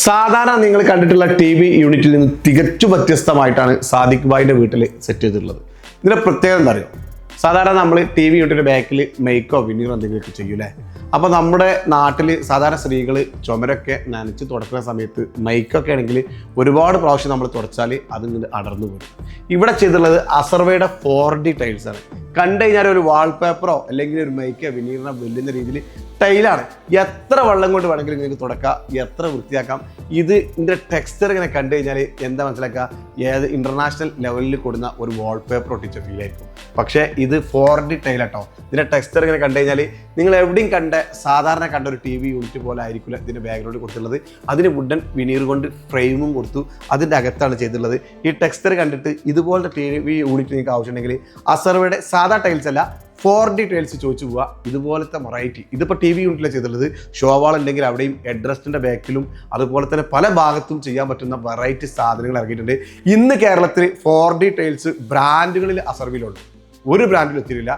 സാധാരണ നിങ്ങൾ കണ്ടിട്ടുള്ള ടി വി യൂണിറ്റിൽ നിന്ന് തികച്ചും വ്യത്യസ്തമായിട്ടാണ് സാദിഖ് ഭായിന്റെ വീട്ടിൽ സെറ്റ് ചെയ്തിട്ടുള്ളത്. ഇതിന്റെ പ്രത്യേകത എന്താ പറയുക സാധാരണ നമ്മൾ ടി വി യൂണിറ്റിന്റെ ബാക്കിൽ മേക്കോ വിനീറോ എന്തെങ്കിലുമൊക്കെ ചെയ്യൂലേ അപ്പോൾ നമ്മുടെ നാട്ടിൽ സാധാരണ സ്ത്രീകൾ ചുമരൊക്കെ നനച്ച് തുടക്കുന്ന സമയത്ത് മൈക്കൊക്കെ ആണെങ്കിൽ ഒരുപാട് പ്രാവശ്യം നമ്മൾ തുടച്ചാൽ അതിങ്ങനെ അടർന്നു പോകും ഇവിടെ ചെയ്തിട്ടുള്ളത് അസർവയുടെ ഫോർ ഡി ടൈൽസാണ് കണ്ടു കഴിഞ്ഞാൽ ഒരു വാൾപേപ്പറോ അല്ലെങ്കിൽ ഒരു മൈക്കോ വിനീറിനോ വെല്ലുന്ന രീതിയിൽ ടൈലാണ് എത്ര വെള്ളം കൊണ്ട് വേണമെങ്കിലും നിങ്ങൾക്ക് തുടക്കാം എത്ര വൃത്തിയാക്കാം. ഇത് ഇതിന്റെ ടെക്സ്ചർ ഇങ്ങനെ കണ്ടു കഴിഞ്ഞാൽ എന്താ മനസ്സിലാക്കുക? ഏത് ഇന്റർനാഷണൽ ലെവലിൽ കൊടുക്കുന്ന ഒരു വാൾപേപ്പർ ഒട്ടിച്ച ഫീൽ ആയിരിക്കും. പക്ഷേ ഇത് ഫോർ ഡി ടൈലാട്ടോ ഇതിന്റെ ടെക്സ്ചർ ഇങ്ങനെ കണ്ടു കഴിഞ്ഞാൽ നിങ്ങൾ എവിടെയും കണ്ട സാധാരണ കണ്ട ഒരു ടി വി യൂണിറ്റ് പോലെ ആയിരിക്കില്ല ഇതിന്റെ ബാക്ക്ഗ്രൗണ്ട് കൊടുത്തിട്ടുള്ളത്. അതിന് വുഡൻ വിനീർ കൊണ്ട് ഫ്രെയിമും കൊടുത്തു. അതിന്റെ അകത്താണ് ചെയ്തിട്ടുള്ളത്. ഈ ടെക്സ്ചർ കണ്ടിട്ട് ഇതുപോലത്തെ ടി വി യൂണിറ്റ് നിങ്ങൾക്ക് ആവശ്യമുണ്ടെങ്കിൽ അസർവയുടെ സാധാ ടൈൽസ് അല്ല ഫോർ ഡി ടൈൽസ് ചോദിച്ചു പോവുക. ഇതുപോലത്തെ വെറൈറ്റി ഇതിപ്പോൾ ടി വി യൂണിറ്റിലാണ് ചെയ്തിട്ടുള്ളത്. ഷോവാൾ ഉണ്ടെങ്കിൽ അവിടെയും ഹെഡ്രസ്റ്റിന്റെ ബാക്കിലും അതുപോലെ തന്നെ പല ഭാഗത്തും ചെയ്യാൻ പറ്റുന്ന വെറൈറ്റി സാധനങ്ങൾ ഇറങ്ങിയിട്ടുണ്ട്. ഇന്ന് കേരളത്തിൽ ഫോർ ഡി ടൈൽസ് ബ്രാൻഡുകളിൽ അസർവിലുണ്ട്. ഒരു ബ്രാൻഡിൽ എത്തിയില്ല